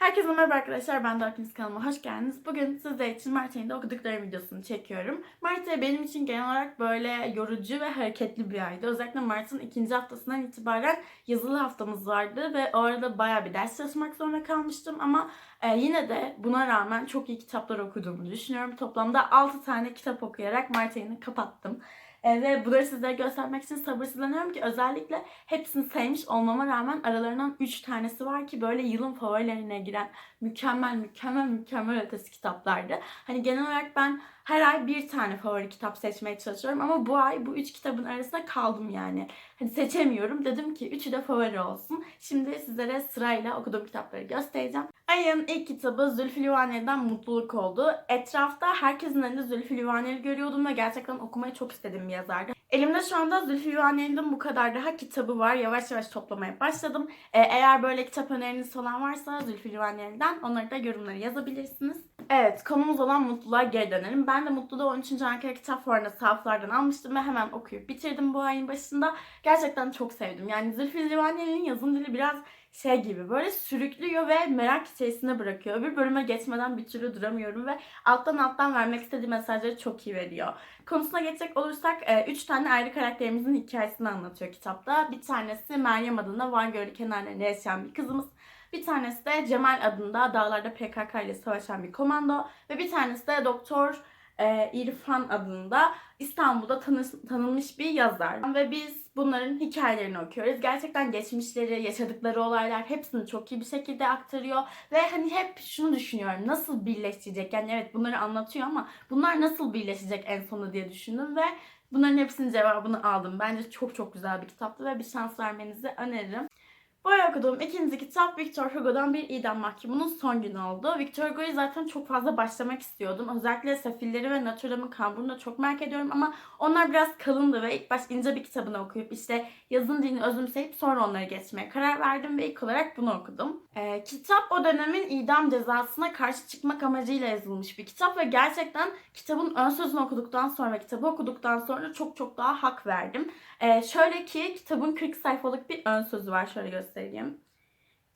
Herkese merhaba arkadaşlar. Ben Darkness kanalıma hoş geldiniz. Bugün sizler için Mart ayında okuduklarım videosunu çekiyorum. Mart ayı benim için genel olarak böyle yorucu ve hareketli bir aydı. Özellikle Mart'ın ikinci haftasından itibaren yazılı haftamız vardı ve o arada bayağı bir ders çalışmak zorunda kalmıştım ama e, yine de buna rağmen çok iyi kitaplar okuduğumu düşünüyorum. Toplamda 6 tane kitap okuyarak Mart ayını kapattım. E, ve bunları sizlere göstermek için sabırsızlanıyorum ki özellikle hepsini sevmiş olmama rağmen aralarından 3 tanesi var ki böyle yılın favorilerine giren mükemmel mükemmel mükemmel ötesi kitaplardı. Hani genel olarak ben her ay bir tane favori kitap seçmeye çalışıyorum ama bu ay bu üç kitabın arasında kaldım yani. Hani seçemiyorum. Dedim ki üçü de favori olsun. Şimdi sizlere sırayla okuduğum kitapları göstereceğim. Ayın ilk kitabı Zülfü Livaneli'den Mutluluk oldu. Etrafta herkesin elinde Zülfü Livaneli görüyordum ve gerçekten okumayı çok istediğim bir yazardı. Elimde şu anda Zülfü Livaneli'nin bu kadar daha kitabı var. Yavaş yavaş toplamaya başladım. Ee, eğer böyle kitap öneriniz olan varsa Zülfü Livaneli'den onları da yorumlara yazabilirsiniz. Evet konumuz olan mutluluğa geri dönelim. Ben de Mutluluğu 13. Ankara Kitap Fuarı'nda sahaflardan almıştım ve hemen okuyup bitirdim bu ayın başında. Gerçekten çok sevdim. Yani Zülfü Livaneli'nin yazım dili biraz şey gibi böyle sürüklüyor ve merak içerisinde bırakıyor. Öbür bölüme geçmeden bir türlü duramıyorum ve alttan alttan vermek istediği mesajları çok iyi veriyor. Konusuna geçecek olursak 3 tane ayrı karakterimizin hikayesini anlatıyor kitapta. Bir tanesi Meryem adında Van Gölü kenarlarında yaşayan bir kızımız. Bir tanesi de Cemal adında dağlarda PKK ile savaşan bir komando. Ve bir tanesi de Doktor e, İrfan adında İstanbul'da tanı- tanınmış bir yazar. Ve biz bunların hikayelerini okuyoruz. Gerçekten geçmişleri, yaşadıkları olaylar hepsini çok iyi bir şekilde aktarıyor. Ve hani hep şunu düşünüyorum. Nasıl birleşecek? Yani evet bunları anlatıyor ama bunlar nasıl birleşecek en sonunda diye düşündüm ve bunların hepsinin cevabını aldım. Bence çok çok güzel bir kitaptı ve bir şans vermenizi öneririm. Bu ay okuduğum ikinci kitap Victor Hugo'dan Bir İdam Mahkumunun Son Günü oldu. Victor Hugo'yu zaten çok fazla başlamak istiyordum. Özellikle Sefilleri ve Notre Dame'ın Kamburunu da çok merak ediyorum ama onlar biraz kalındı ve ilk baş ince bir kitabını okuyup işte yazın dilini özümseyip sonra onları geçmeye karar verdim ve ilk olarak bunu okudum. Ee, kitap o dönemin idam cezasına karşı çıkmak amacıyla yazılmış bir kitap ve gerçekten kitabın ön sözünü okuduktan sonra kitabı okuduktan sonra çok çok daha hak verdim. Ee, şöyle ki kitabın 40 sayfalık bir ön sözü var. Şöyle göstereyim.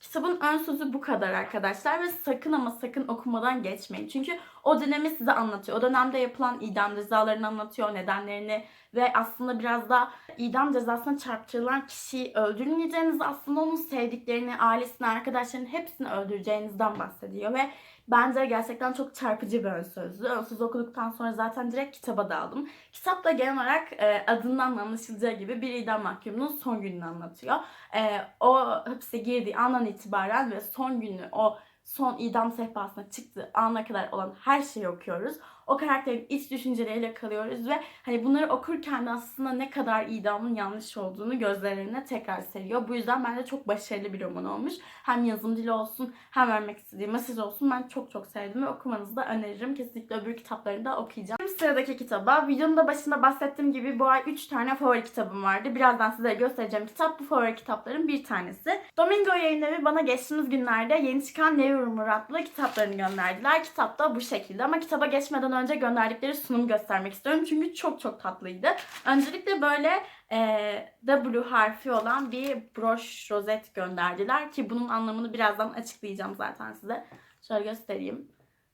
Kitabın ön sözü bu kadar arkadaşlar ve sakın ama sakın okumadan geçmeyin. Çünkü o dönemi size anlatıyor. O dönemde yapılan idam cezalarını anlatıyor, nedenlerini ve aslında biraz da idam cezasına çarptırılan kişiyi öldürmeyeceğinizi, aslında onun sevdiklerini, ailesini, arkadaşlarını hepsini öldüreceğinizden bahsediyor ve Bence gerçekten çok çarpıcı bir ön sözlü. Ön söz okuduktan sonra zaten direkt kitaba daldım. Kitap da genel olarak e, adından anlaşılacağı gibi bir idam mahkumunun son gününü anlatıyor. E, o hapse girdiği andan itibaren ve son günü o son idam sehpasına çıktığı ana kadar olan her şeyi okuyoruz. O karakterin iç düşünceleriyle kalıyoruz ve hani bunları okurken de aslında ne kadar idamın yanlış olduğunu gözlerine tekrar seriyor. Bu yüzden bence çok başarılı bir roman olmuş. Hem yazım dili olsun hem vermek istediği mesaj olsun ben çok çok sevdim ve okumanızı da öneririm. Kesinlikle öbür kitaplarını da okuyacağım. Şimdi sıradaki kitaba videonun da başında bahsettiğim gibi bu ay 3 tane favori kitabım vardı. Birazdan size göstereceğim kitap bu favori kitapların bir tanesi. Domingo yayınları bana geçtiğimiz günlerde yeni çıkan Nevi Rumor adlı kitaplarını gönderdiler. Kitap da bu şekilde ama kitaba geçmeden önce gönderdikleri sunumu göstermek istiyorum. Çünkü çok çok tatlıydı. Öncelikle böyle e, W harfi olan bir broş rozet gönderdiler ki bunun anlamını birazdan açıklayacağım zaten size. Şöyle göstereyim.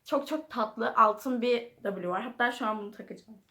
Çok çok tatlı altın bir W var. Hatta şu an bunu takacağım.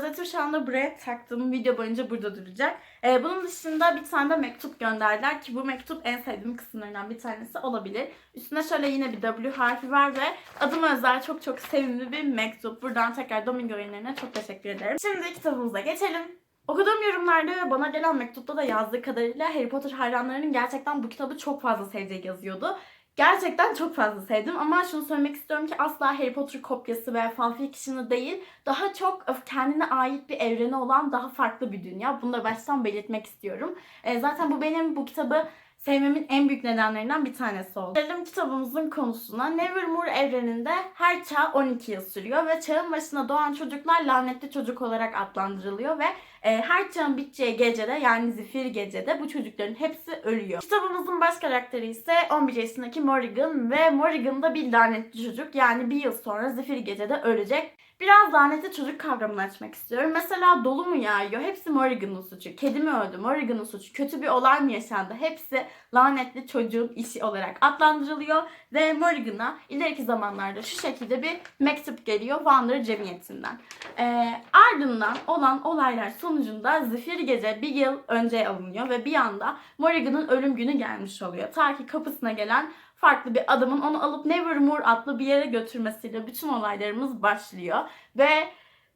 Rozeti şu anda buraya taktığım video boyunca burada duracak. Ee, bunun dışında bir tane de mektup gönderdiler ki bu mektup en sevdiğim kısımlarından bir tanesi olabilir. Üstüne şöyle yine bir W harfi var ve adıma özel çok çok sevimli bir mektup. Buradan tekrar Domingo yayınlarına çok teşekkür ederim. Şimdi kitabımıza geçelim. Okuduğum yorumlarda ve bana gelen mektupta da yazdığı kadarıyla Harry Potter hayranlarının gerçekten bu kitabı çok fazla sevdiği yazıyordu. Gerçekten çok fazla sevdim ama şunu söylemek istiyorum ki asla Harry Potter kopyası veya fanfiction'ı değil, daha çok kendine ait bir evreni olan daha farklı bir dünya. Bunu da baştan belirtmek istiyorum. E, zaten bu benim bu kitabı sevmemin en büyük nedenlerinden bir tanesi oldu. Gelelim kitabımızın konusuna. Nevermore evreninde her çağ 12 yıl sürüyor ve çağın başına doğan çocuklar lanetli çocuk olarak adlandırılıyor ve e, her çağın biteceği gecede yani zifir gecede bu çocukların hepsi ölüyor. Kitabımızın baş karakteri ise 11 yaşındaki Morrigan ve Morrigan da bir lanetli çocuk yani bir yıl sonra zifir gecede ölecek. Biraz lanetli çocuk kavramını açmak istiyorum. Mesela dolu mu yağıyor? Hepsi Morrigan'ın suçu. Kedi mi öldü? Morrigan'ın suçu. Kötü bir olay mı yaşandı? Hepsi lanetli çocuğun işi olarak adlandırılıyor. Ve Morrigan'a ileriki zamanlarda şu şekilde bir mektup geliyor Wander Cemiyeti'nden. Ee, ardından olan olaylar sonucunda Zifir Gece bir yıl önce alınıyor ve bir anda Morrigan'ın ölüm günü gelmiş oluyor. Ta ki kapısına gelen farklı bir adamın onu alıp Nevermore adlı bir yere götürmesiyle bütün olaylarımız başlıyor. Ve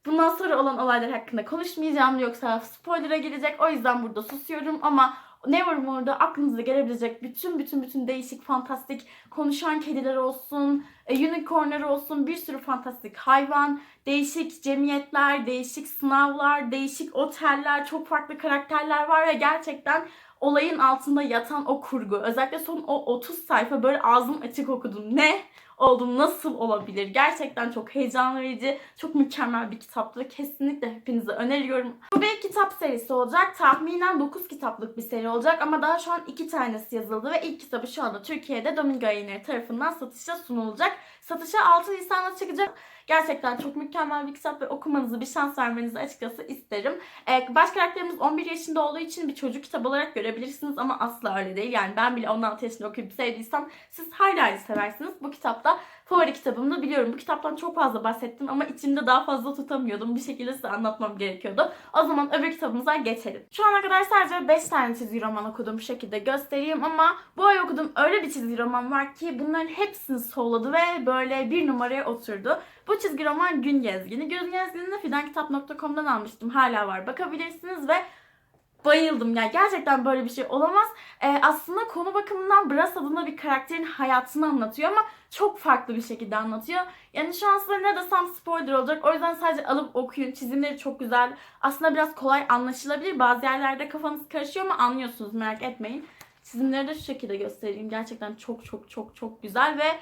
bundan sonra olan olaylar hakkında konuşmayacağım yoksa spoiler'a girecek. O yüzden burada susuyorum ama Nevermore'da aklınıza gelebilecek bütün bütün bütün değişik fantastik konuşan kediler olsun, e, unicornlar olsun, bir sürü fantastik hayvan, değişik cemiyetler, değişik sınavlar, değişik oteller, çok farklı karakterler var ve gerçekten olayın altında yatan o kurgu. Özellikle son o 30 sayfa böyle ağzım açık okudum. Ne? oldum nasıl olabilir? Gerçekten çok heyecan verici, çok mükemmel bir kitaptı. Kesinlikle hepinize öneriyorum. Bu bir kitap serisi olacak. Tahminen 9 kitaplık bir seri olacak ama daha şu an 2 tanesi yazıldı ve ilk kitabı şu anda Türkiye'de Domingo Yayınları tarafından satışa sunulacak. Satışa 6 Nisan'da çıkacak. Gerçekten çok mükemmel bir kitap ve okumanızı bir şans vermenizi açıkçası isterim. Ee, baş karakterimiz 11 yaşında olduğu için bir çocuk kitabı olarak görebilirsiniz ama asla öyle değil. Yani ben bile 16 yaşında okuyup sevdiysem siz hayli hayli seversiniz. Bu kitapta favori kitabımdı biliyorum. Bu kitaptan çok fazla bahsettim ama içimde daha fazla tutamıyordum. Bir şekilde size anlatmam gerekiyordu. O zaman öbür kitabımıza geçelim. Şu ana kadar sadece 5 tane çizgi roman okudum bu şekilde göstereyim ama bu ay okuduğum öyle bir çizgi roman var ki bunların hepsini solladı ve böyle bir numaraya oturdu. Bu çizgi roman Gün Gezgini. Gün Gezgini'ni fidankitap.com'dan almıştım. Hala var. Bakabilirsiniz ve bayıldım. Yani gerçekten böyle bir şey olamaz. Ee, aslında konu bakımından Brass adında bir karakterin hayatını anlatıyor ama çok farklı bir şekilde anlatıyor. Yani şu an size ne desem spoiler olacak. O yüzden sadece alıp okuyun. Çizimleri çok güzel. Aslında biraz kolay anlaşılabilir. Bazı yerlerde kafanız karışıyor ama anlıyorsunuz merak etmeyin. Çizimleri de şu şekilde göstereyim. Gerçekten çok çok çok çok güzel ve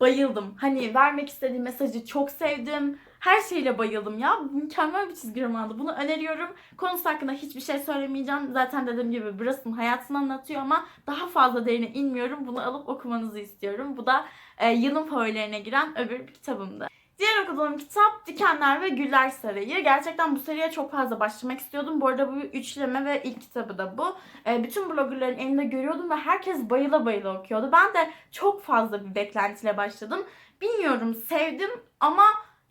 bayıldım. Hani vermek istediğim mesajı çok sevdim. Her şeyle bayıldım ya. Mükemmel bir çizgi romandı. Bunu öneriyorum. Konusu hakkında hiçbir şey söylemeyeceğim. Zaten dediğim gibi Brass'ın hayatını anlatıyor ama daha fazla derine inmiyorum. Bunu alıp okumanızı istiyorum. Bu da e, yılın favorilerine giren öbür bir kitabımdı. Diğer okuduğum kitap Dikenler ve Güller Sarayı. Gerçekten bu seriye çok fazla başlamak istiyordum. Bu arada bu üçleme ve ilk kitabı da bu. E, bütün bloggerların elinde görüyordum ve herkes bayıla bayıla okuyordu. Ben de çok fazla bir beklentiyle başladım. Bilmiyorum sevdim ama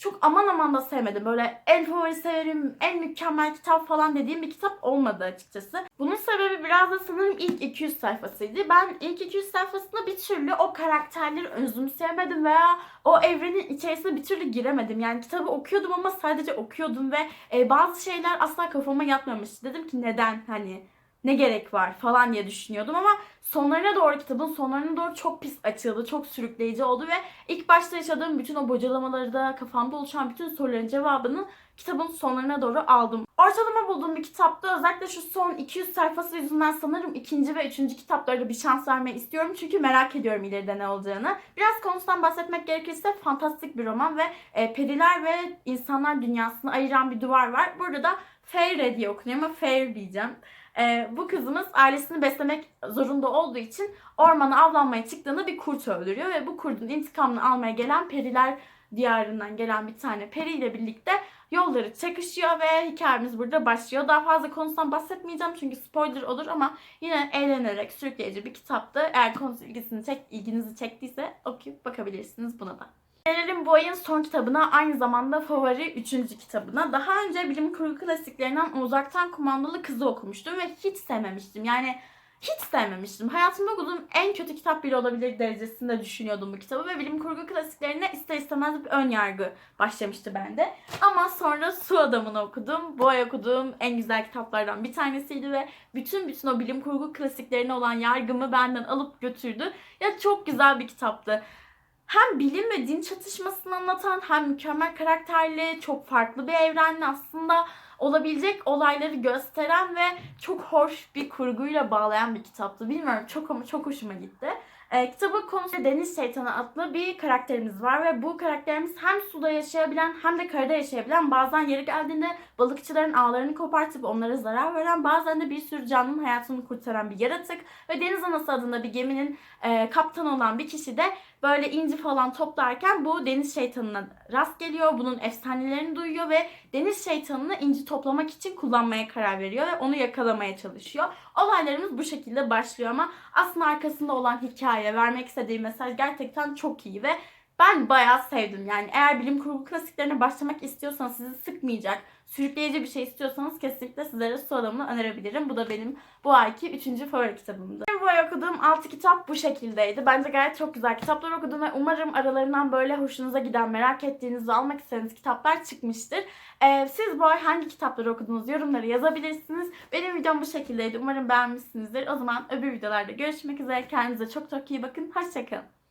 çok aman aman da sevmedim. Böyle en favori severim, en mükemmel kitap falan dediğim bir kitap olmadı açıkçası. Bunun sebebi biraz da sanırım ilk 200 sayfasıydı. Ben ilk 200 sayfasında bir türlü o karakterleri özümseyemedim veya o evrenin içerisine bir türlü giremedim. Yani kitabı okuyordum ama sadece okuyordum ve e, bazı şeyler asla kafama yatmamıştı. Dedim ki neden hani ne gerek var falan diye düşünüyordum ama sonlarına doğru kitabın sonlarına doğru çok pis açıldı, çok sürükleyici oldu ve ilk başta yaşadığım bütün o bocalamaları da kafamda oluşan bütün soruların cevabını kitabın sonlarına doğru aldım. Ortalama bulduğum bir kitapta özellikle şu son 200 sayfası yüzünden sanırım ikinci ve üçüncü kitaplara bir şans vermeyi istiyorum. Çünkü merak ediyorum ileride ne olacağını. Biraz konusundan bahsetmek gerekirse fantastik bir roman ve e, periler ve insanlar dünyasını ayıran bir duvar var. Burada da Feyre diye okunuyor ama Fair diyeceğim. Ee, bu kızımız ailesini beslemek zorunda olduğu için ormana avlanmaya çıktığında bir kurt öldürüyor ve bu kurdun intikamını almaya gelen periler diyarından gelen bir tane periyle birlikte yolları çakışıyor ve hikayemiz burada başlıyor. Daha fazla konusundan bahsetmeyeceğim çünkü spoiler olur ama yine eğlenerek sürükleyici bir kitaptı. Eğer konusu ilgisini çek, ilginizi çektiyse okuyup bakabilirsiniz buna da. Gelelim bu ayın son kitabına aynı zamanda favori üçüncü kitabına. Daha önce bilim kurgu klasiklerinden uzaktan kumandalı kızı okumuştum ve hiç sevmemiştim. Yani hiç sevmemiştim. Hayatımda okuduğum en kötü kitap bile olabilir derecesinde düşünüyordum bu kitabı ve bilim kurgu klasiklerine ister istemez bir ön yargı başlamıştı bende. Ama sonra Su Adamı'nı okudum. Bu ay okuduğum en güzel kitaplardan bir tanesiydi ve bütün bütün o bilim kurgu klasiklerine olan yargımı benden alıp götürdü. Ya çok güzel bir kitaptı hem bilim ve din çatışmasını anlatan hem mükemmel karakterli, çok farklı bir evrenli aslında olabilecek olayları gösteren ve çok hoş bir kurguyla bağlayan bir kitaptı. Bilmiyorum çok ama çok hoşuma gitti. E, kitabın konusu Deniz Şeytanı adlı bir karakterimiz var ve bu karakterimiz hem suda yaşayabilen hem de karada yaşayabilen bazen yeri geldiğinde balıkçıların ağlarını kopartıp onlara zarar veren bazen de bir sürü canlının hayatını kurtaran bir yaratık ve Deniz Anası adında bir geminin e, kaptanı olan bir kişi de böyle inci falan toplarken bu deniz şeytanına rast geliyor. Bunun efsanelerini duyuyor ve deniz şeytanını inci toplamak için kullanmaya karar veriyor ve onu yakalamaya çalışıyor. Olaylarımız bu şekilde başlıyor ama aslında arkasında olan hikaye, vermek istediği mesaj gerçekten çok iyi ve ben bayağı sevdim. Yani eğer bilim kurgu klasiklerine başlamak istiyorsanız sizi sıkmayacak, sürükleyici bir şey istiyorsanız kesinlikle sizlere su adamını önerebilirim. Bu da benim bu ayki üçüncü favori kitabımdı. Bu ay okuduğum 6 kitap bu şekildeydi. Bence gayet çok güzel kitaplar okudum ve umarım aralarından böyle hoşunuza giden, merak ettiğiniz almak istediğiniz kitaplar çıkmıştır. Ee, siz bu ay hangi kitapları okudunuz yorumları yazabilirsiniz. Benim videom bu şekildeydi. Umarım beğenmişsinizdir. O zaman öbür videolarda görüşmek üzere. Kendinize çok çok iyi bakın. Hoşçakalın.